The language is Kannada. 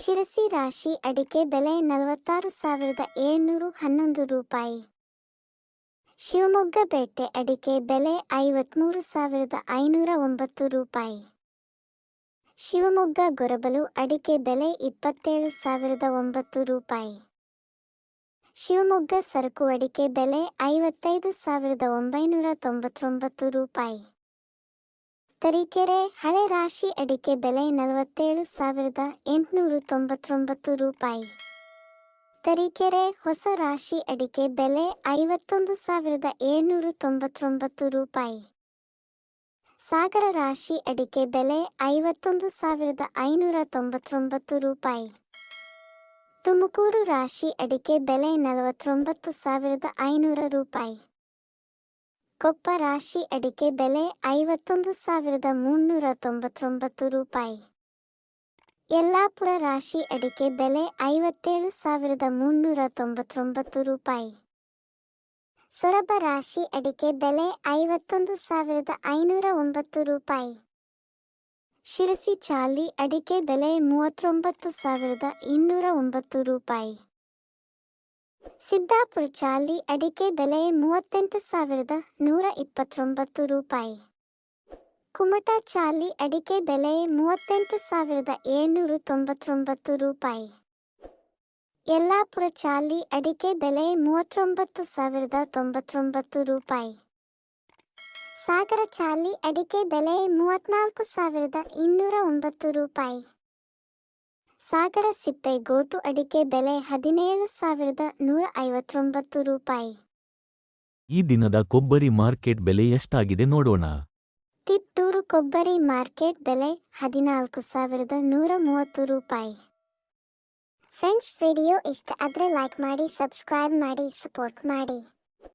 ಶಿರಸಿ ರಾಶಿ ಅಡಿಕೆ ಬೆಲೆ ನಲವತ್ತಾರು ಸಾವಿರದ ಏಳ್ನೂರು ಹನ್ನೊಂದು ರೂಪಾಯಿ. ಶಿವಮೊಗ್ಗ ಬೇಟೆ ಅಡಿಕೆ ಬೆಲೆ ಐವತ್ಮೂರು ಸಾವಿರದ ಐನೂರ ಒಂಬತ್ತು ರೂಪಾಯಿ. ಶಿವಮೊಗ್ಗ ಗೊರಬಲು ಅಡಿಕೆ ಬೆಲೆ ಇಪ್ಪತ್ತೇಳು ಸಾವಿರದ ಒಂಬತ್ತು ರೂಪಾಯಿ. ಶಿವಮೊಗ್ಗ ಸರಕು ಅಡಿಕೆ ಬೆಲೆ ಐವತ್ತೈದು ಸಾವಿರದ ಒಂಬೈನೂರ ತೊಂಬತ್ತೊಂಬತ್ತು ರೂಪಾಯಿ. ತರೀಕೆರೆ ಹಳೆ ರಾಶಿ ಅಡಿಕೆ ಬೆಲೆ ನಲವತ್ತೇಳು ಸಾವಿರದ ಎಂಟುನೂರು ತೊಂಬತ್ತೊಂಬತ್ತು ರೂಪಾಯಿ. ತರೀಕೆರೆ ಹೊಸ ರಾಶಿ ಅಡಿಕೆ ಬೆಲೆ ಐವತ್ತೊಂದು ಸಾವಿರದ ಏಳ್ನೂರು ತೊಂಬತ್ತೊಂಬತ್ತು ರೂಪಾಯಿ. ಸಾಗರ ರಾಶಿ ಅಡಿಕೆ ಬೆಲೆ ಐವತ್ತೊಂದು ಸಾವಿರದ ಐನೂರ ತೊಂಬತ್ತೊಂಬತ್ತು ರೂಪಾಯಿ. ತುಮಕೂರು ರಾಶಿ ಅಡಿಕೆ ಬೆಲೆ ನಲವತ್ತೊಂಬತ್ತು ಸಾವಿರದ ಐನೂರ ರೂಪಾಯಿ. ಕೊಪ್ಪ ರಾಶಿ ಅಡಿಕೆ ಬೆಲೆ ಐವತ್ತೊಂದು ಸಾವಿರದ ಮುನ್ನೂರ ತೊಂಬತ್ತೊಂಬತ್ತು ರೂಪಾಯಿ. ಯಲ್ಲಾಪುರ ರಾಶಿ ಅಡಿಕೆ ಬೆಲೆ ಐವತ್ತೇಳು ಸಾವಿರದ ಮುನ್ನೂರ ತೊಂಬತ್ತೊಂಬತ್ತು ರೂಪಾಯಿ. ಸೊರಬ ರಾಶಿ ಅಡಿಕೆ ಬೆಲೆ ಐವತ್ತೊಂದು ಸಾವಿರದ ಐನೂರ ಒಂಬತ್ತು ರೂಪಾಯಿ. ಶಿರಸಿ ಚಾಲಿ ಅಡಿಕೆ ಬೆಲೆ ಮೂವತ್ತೊಂಬತ್ತು ಸಾವಿರದ ಇನ್ನೂರ ಒಂಬತ್ತು ರೂಪಾಯಿ. ಸಿದ್ದಾಪುರ ಚಾಲಿ ಅಡಿಕೆ ಬೆಲೆ ಮೂವತ್ತೆಂಟು ಸಾವಿರದ ನೂರ ಇಪ್ಪತ್ತೊಂಬತ್ತು ರೂಪಾಯಿ. ಕುಮಟಾ ಚಾಲಿ ಅಡಿಕೆ ಬೆಲೆ ಮೂವತ್ತೆಂಟು ಸಾವಿರದ ಏಳ್ನೂರ ತೊಂಬತ್ತೊಂಬತ್ತು ರೂಪಾಯಿ. ಯಲ್ಲಾಪುರ ಚಾಲಿ ಅಡಿಕೆ ಬೆಲೆ ಮೂವತ್ತೊಂಬತ್ತು ಸಾವಿರದ ತೊಂಬತ್ತೊಂಬತ್ತು ರೂಪಾಯಿ. ಸಾಗರ ಚಾಲಿ ಅಡಿಕೆ ಬೆಲೆ ಮೂವತ್ನಾಲ್ಕು ಸಾವಿರದ ಇನ್ನೂರ ಒಂಬತ್ತು ರೂಪಾಯಿ. ಸಾಗರ ಸಿಪ್ಪೆ ಗೋಟು ಅಡಿಕೆ ಬೆಲೆ ಹದಿನೇಳು ಸಾವಿರದ ನೂರ ಐವತ್ತೊಂಬತ್ತು ರೂಪಾಯಿ. ಈ ದಿನದ ಕೊಬ್ಬರಿ ಮಾರ್ಕೆಟ್ ಬೆಲೆ ಎಷ್ಟಾಗಿದೆ ನೋಡೋಣ. ತಿಪ್ಟೂರು ಕೊಬ್ಬರಿ ಮಾರ್ಕೆಟ್ ಬೆಲೆ ಹದಿನಾಲ್ಕು ಸಾವಿರದ ನೂರ ಮೂವತ್ತು ರೂಪಾಯಿ. ಫ್ರೆಂಡ್ಸ್ ವಿಡಿಯೋ ಇಷ್ಟ ಆದರೆ ಲೈಕ್ ಮಾಡಿ ಸಬ್ಸ್ಕ್ರೈಬ್ ಮಾಡಿ ಸಪೋರ್ಟ್ ಮಾಡಿ.